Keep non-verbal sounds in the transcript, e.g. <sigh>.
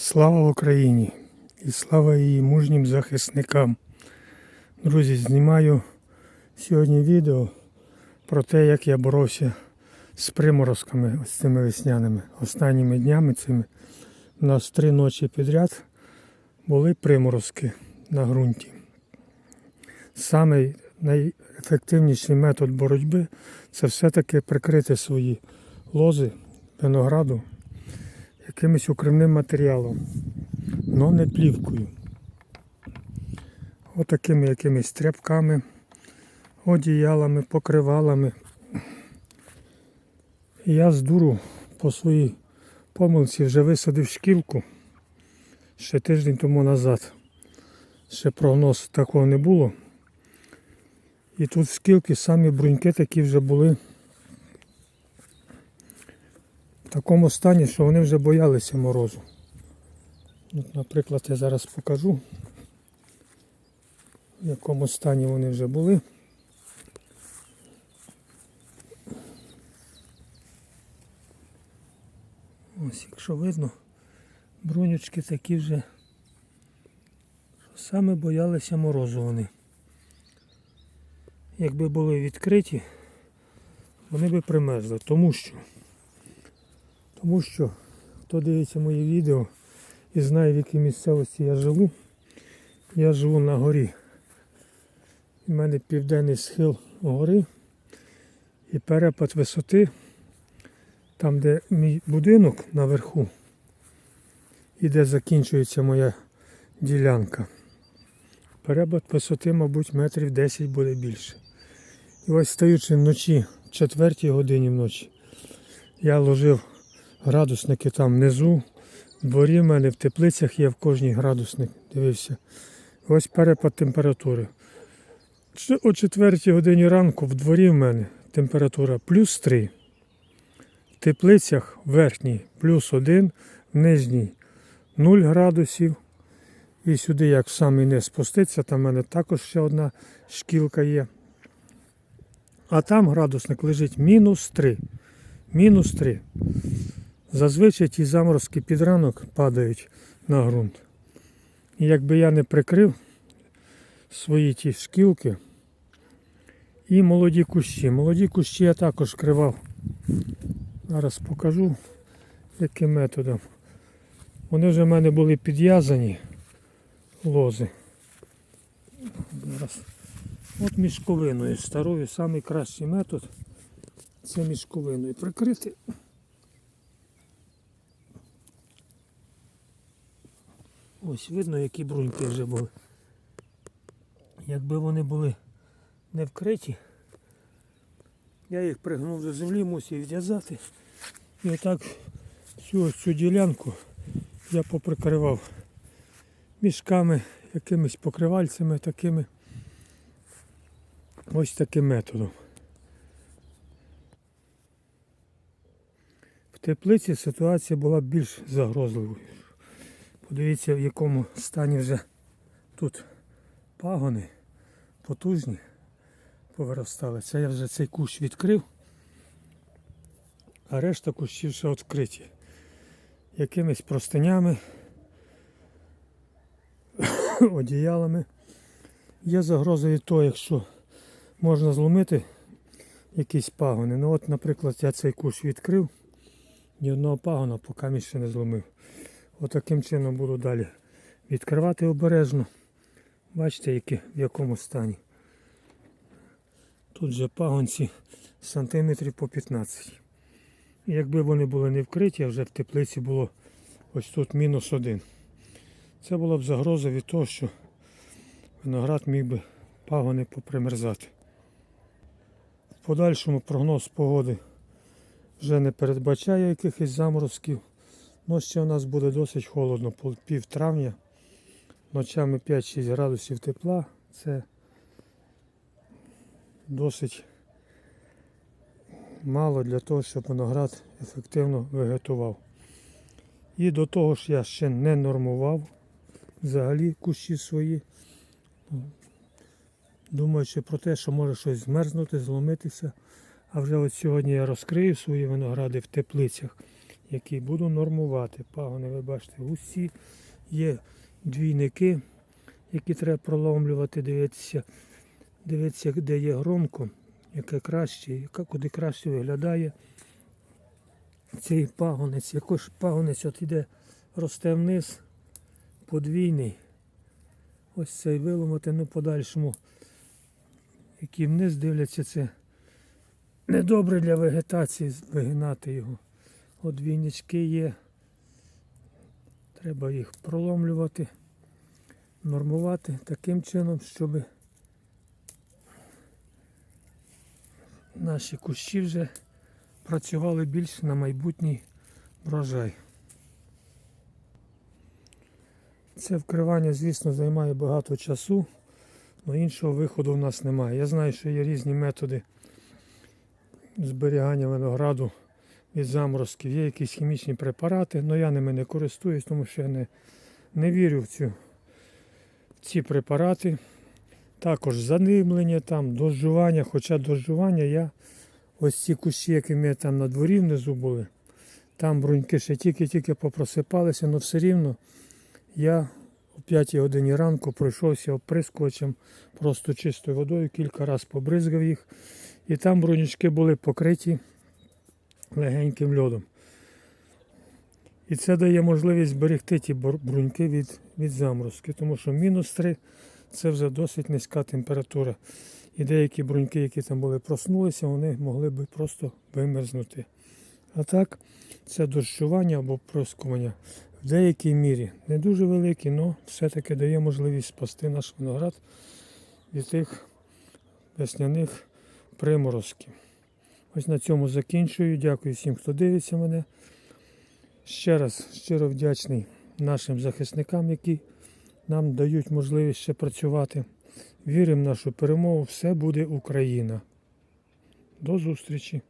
Слава Україні і слава її мужнім захисникам. Друзі, знімаю сьогодні відео про те, як я боровся з приморозками ось цими весняними. Останніми днями цими у нас три ночі підряд були приморозки на ґрунті. Самий найефективніший метод боротьби це все-таки прикрити свої лози винограду якимось укривним матеріалом, але не плівкою. Отакими якимись тряпками, одіялами, покривалами. І я з дуру по своїй помилці вже висадив шкілку ще тиждень тому назад. Ще прогноз такого не було. І тут в шкілки самі бруньки такі вже були в такому стані, що вони вже боялися морозу. От, наприклад, я зараз покажу, в якому стані вони вже були. Ось, якщо видно, брунючки такі вже, що саме боялися морозу вони. Якби були відкриті, вони би примерзли, тому що тому що хто дивиться мої відео і знає в якій місцевості я живу, я живу на горі. У мене південний схил гори і перепад висоти, там де мій будинок наверху і де закінчується моя ділянка. Перепад висоти, мабуть, метрів 10 буде більше. І ось стаючи вночі, в четвертій годині вночі, я ложив градусники там внизу. В дворі в мене в теплицях є в кожній градусник. Дивився. Ось перепад температури. О 4 годині ранку в дворі в мене температура плюс 3. В теплицях верхній плюс 1, в нижній 0 градусів. І сюди, як в самий низ спуститься, там в мене також ще одна шкілка є. А там градусник лежить мінус 3. Мінус 3. Зазвичай ті заморозки під ранок падають на ґрунт. І якби я не прикрив свої ті шкілки і молоді кущі. Молоді кущі я також кривав. Зараз покажу, яким методом. Вони вже в мене були підв'язані лози. Зараз. От мішковиною старою, найкращий метод це мішковиною прикрити. Ось видно, які бруньки вже були. Якби вони були не вкриті, я їх пригнув до землі, мусив відв'язати. І отак всю цю ділянку я поприкривав мішками, якимись покривальцями такими. Ось таким методом. В теплиці ситуація була більш загрозливою. Подивіться, в якому стані вже тут пагони потужні повиростали. Це я вже цей кущ відкрив, а решта кущів ще відкриті. Якимись простинями, <coughs> одіялами. Є загроза від того, якщо можна зломити якісь пагони. Ну от, наприклад, я цей кущ відкрив, ні одного пагона поки ще не зломив. Отаким чином буду далі відкривати обережно. Бачите, які, в якому стані. Тут же пагонці сантиметрів по 15. Якби вони були не вкриті, а вже в теплиці було ось тут мінус один. Це була б загроза від того, що виноград міг би пагони попримерзати. В подальшому прогноз погоди вже не передбачає якихось заморозків. Ночі у нас буде досить холодно, пів травня. Ночами 5-6 градусів тепла. Це досить мало для того, щоб виноград ефективно вегетував. І до того ж я ще не нормував взагалі кущі свої. Думаючи про те, що може щось змерзнути, зломитися. А вже от сьогодні я розкрию свої виногради в теплицях який буду нормувати. Пагони, ви бачите, усі є двійники, які треба проломлювати, дивитися, дивитися, де є громко, яке краще, яка куди краще виглядає. Цей пагонець, якось пагонець от іде, росте вниз, подвійний. Ось цей виломати, ну подальшому, які вниз дивляться, це недобре для вегетації вигинати його. От двійнички є. Треба їх проломлювати, нормувати таким чином, щоб наші кущі вже працювали більш на майбутній врожай. Це вкривання, звісно, займає багато часу, але іншого виходу в нас немає. Я знаю, що є різні методи зберігання винограду від заморозків. Є якісь хімічні препарати, але я ними не користуюсь, тому що я не, не вірю в, цю, в ці препарати. Також занimлення, там, дожжування, хоча дожжування я ось ці кущі, які мене там на дворі внизу були, там бруньки ще тільки-тільки попросипалися, але все рівно я о 5 годині ранку пройшовся оприскувачем просто чистою водою, кілька разів побризгав їх. І там брунічки були покриті легеньким льодом. І це дає можливість зберегти ті бруньки від, від заморозки, тому що мінус 3 це вже досить низька температура. І деякі бруньки, які там були, проснулися, вони могли би просто вимерзнути. А так, це дощування або проскування в деякій мірі не дуже великі, але все-таки дає можливість спасти наш виноград від тих весняних приморозків. Ось на цьому закінчую. Дякую всім, хто дивиться мене. Ще раз щиро вдячний нашим захисникам, які нам дають можливість ще працювати. Віримо в нашу перемогу. Все буде Україна. До зустрічі!